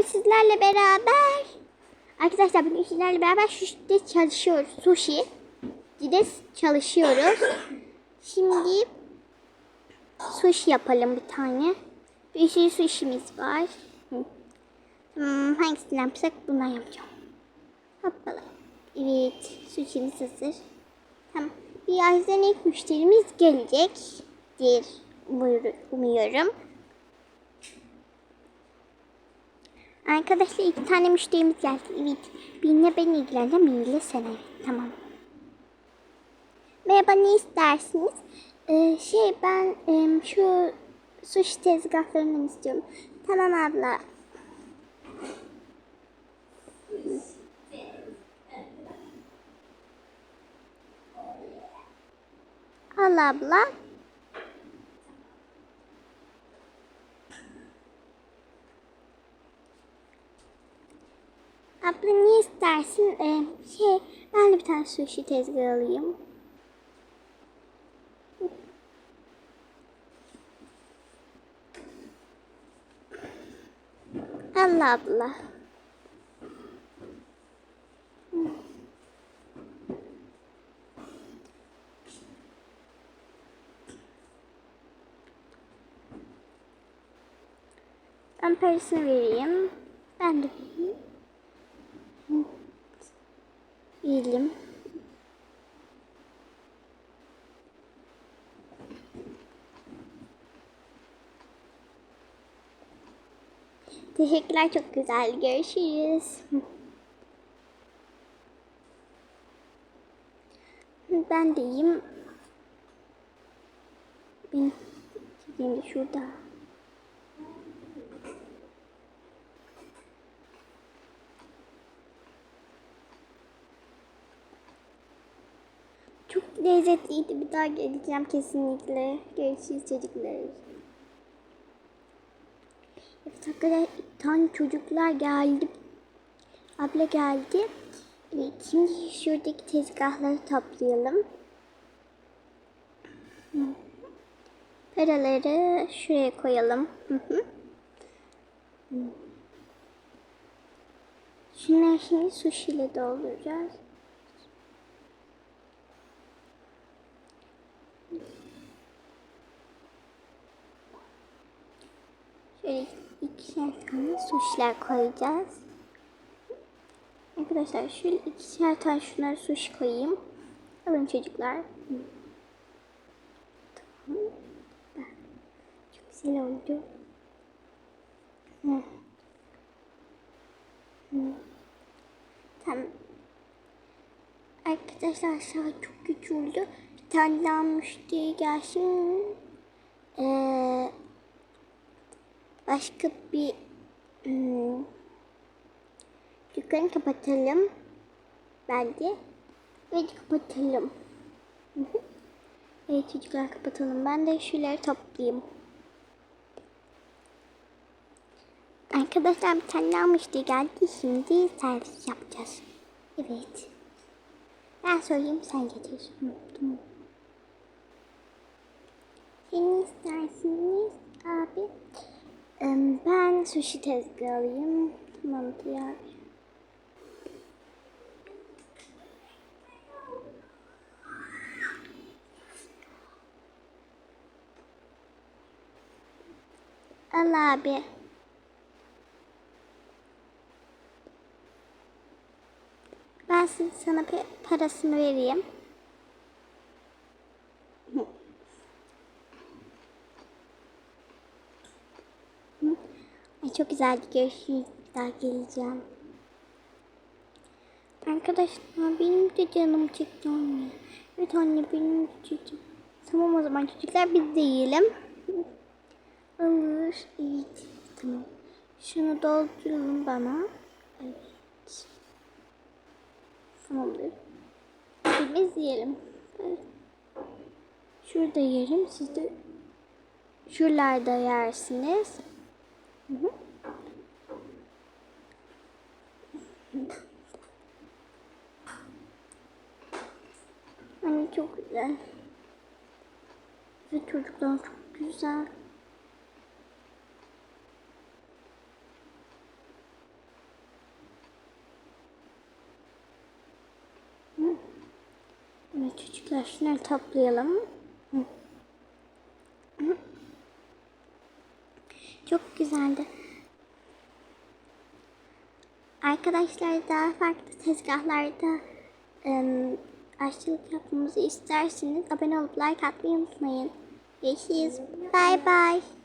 sizlerle beraber arkadaşlar bugün sizlerle beraber sushi çalışıyoruz. Sushi de çalışıyoruz. Şimdi sushi yapalım bir tane. Bir sürü sushi'miz var. Hmm, hangisini yapsak bundan yapacağım. Hoppala. Evet, sushi'miz hazır. Tamam. Birazdan ilk müşterimiz gelecektir. Umur- Umuyorum. Arkadaşlar iki tane müşterimiz geldi. Evet. Birine ben ilgileneceğim, biriyle sen. Evet, tamam. Merhaba, ne istersiniz? Ee, şey ben em, şu sushi tezgahlarından istiyorum. Tamam abla. Al abla. Abla ne istersin? Ee, şey, ben de bir tane sushi tezgahı alayım. Allah abla. Ben parasını vereyim. Ben de vereyim. Verelim. Teşekkürler çok güzel. Görüşürüz. Ben de iyiyim. Benim gideyim de şurada. Çok lezzetliydi. Bir daha geleceğim kesinlikle. Görüşürüz çocuklar. Evet arkadaşlar tane çocuklar geldi. Abla geldi. Evet şimdi şuradaki tezgahları toplayalım. Paraları şuraya koyalım. Hı. Şunları şimdi sushi ile dolduracağız. Şöyle ikişer tane suşiler koyacağız. Arkadaşlar şöyle ikişer tane şunları sushi koyayım. Alın çocuklar. Tamam. Çok güzel oldu. Tamam. Arkadaşlar saat çok kötü oldu. Bir tane daha müşteri gelsin. Ee, başka bir hmm, dükkanı kapatalım. Bence. Evet kapatalım. Evet çocuklar kapatalım. Ben de şunları toplayayım. Arkadaşlar bir tane müşteri geldi. Şimdi servis yapacağız. Evet. Ben söyleyeyim sen getir. Tamam. Ne istersiniz abi? Ben sushi tezgahı alayım. Tamamdır ya. Al abi. Ben sana parasını vereyim. Çok güzeldi. Görüşürüz. Bir daha geleceğim. Arkadaşlar benim de canım çekti anne. Evet anne benim de çekti. Tamam o zaman çocuklar biz de yiyelim. Olur. Evet. Tamam. Şunu doldurun bana. Evet. Tamamdır. Biz yiyelim. Evet. Şurada yerim. Siz de şuralarda yersiniz. Anne çok güzel. Ve çocuklar çok güzel. Çocuklar şunları toplayalım. Hı. Hı. Çok güzeldi. Arkadaşlar daha farklı tezgahlarda ım, aşçılık yapmamızı isterseniz abone olup like atmayı unutmayın. Görüşürüz. Bye bye.